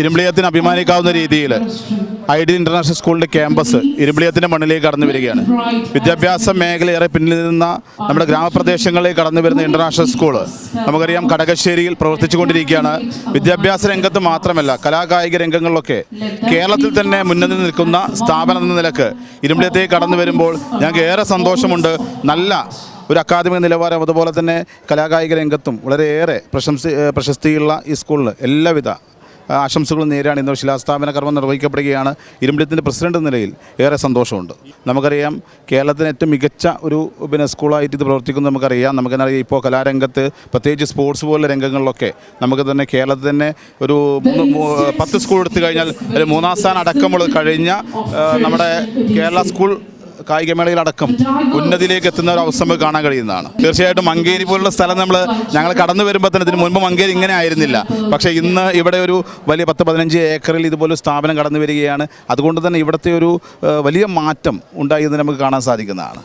ഇരുമ്പിളിയത്തിന് അഭിമാനിക്കാവുന്ന രീതിയിൽ I D international സ്കൂളിന്റെ ക്യാമ്പസ് ഇരുമ്പിളിയത്തിന്റെ മണ്ണിലേക്ക് കടന്നു വരികയാണ്. വിദ്യാഭ്യാസ മേഖല ഏറെ പിന്നിൽ നിന്ന നമ്മുടെ ഗ്രാമപ്രദേശങ്ങളിലേക്ക് കടന്നു വരുന്ന ഇന്റർനാഷണൽ സ്കൂൾ നമുക്കറിയാം കടകശ്ശേരിയിൽ പ്രവർത്തിച്ചുകൊണ്ടിരിക്കുകയാണ്. വിദ്യാഭ്യാസ രംഗത്ത് മാത്രമല്ല കലാകായിക രംഗങ്ങളിലൊക്കെ കേരളത്തിൽ തന്നെ മുന്നിൽ നിൽക്കുന്ന സ്ഥാപനം എന്ന നിലയ്ക്ക് ഇരുമ്പിളിയത്തേക്ക് കടന്നു വരുമ്പോൾ ഞങ്ങൾക്ക് ഏറെ സന്തോഷമുണ്ട്. നല്ല ഒരു അക്കാദമിക നിലവാരം അതുപോലെ തന്നെ കലാകായിക രംഗത്തും വളരെയേറെ പ്രശംസ പ്രശസ്തിയുള്ള ഈ സ്കൂളിൽ എല്ലാവിധ ആശംസകളും നേരാണ് ഇന്ന് ശിലാസ്ഥാപന കർമ്മം നിർവഹിക്കപ്പെടുകയാണ്. ഇരുമ്പിടത്തിന്റെ പ്രസിഡന്റ് നിലയിൽ ഏറെ സന്തോഷമുണ്ട്. നമുക്കറിയാം കേരളത്തിന് ഏറ്റവും മികച്ച ഒരു പിന്നെ സ്കൂളായിട്ട് ഇത് പ്രവർത്തിക്കുന്നു നമുക്കറിയാം. നമുക്കറിയാം ഇപ്പോൾ കലാരംഗത്ത് പ്രത്യേകിച്ച് സ്പോർട്സ് പോലുള്ള രംഗങ്ങളിലൊക്കെ നമുക്ക് തന്നെ കേരളത്തിൽ തന്നെ ഒരു പത്ത് സ്കൂൾ എടുത്തു കഴിഞ്ഞാൽ മൂന്നാം സ്ഥാനം അടക്കമുള്ള കഴിഞ്ഞ നമ്മുടെ കേരള സ്കൂൾ കായികമേളയിലടക്കം ഉന്നതിയിലേക്ക് എത്തുന്ന ഒരു അവസ്ഥ നമുക്ക് കാണാൻ കഴിയുന്നതാണ്. തീർച്ചയായിട്ടും മങ്കേരി പോലുള്ള സ്ഥലം നമ്മൾ ഞങ്ങൾ കടന്നു വരുമ്പോൾ തന്നെ ഇതിന് മുൻപ് മങ്കേരി ഇങ്ങനെ ആയിരുന്നില്ല. പക്ഷേ ഇന്ന് ഇവിടെ ഒരു വലിയ പത്ത് പതിനഞ്ച് ഏക്കറിൽ ഇതുപോലെ സ്ഥാപനം കടന്നു വരികയാണ്. അതുകൊണ്ട് തന്നെ ഇവിടുത്തെ ഒരു വലിയ മാറ്റം ഉണ്ടായി എന്ന് നമുക്ക് കാണാൻ സാധിക്കുന്നതാണ്.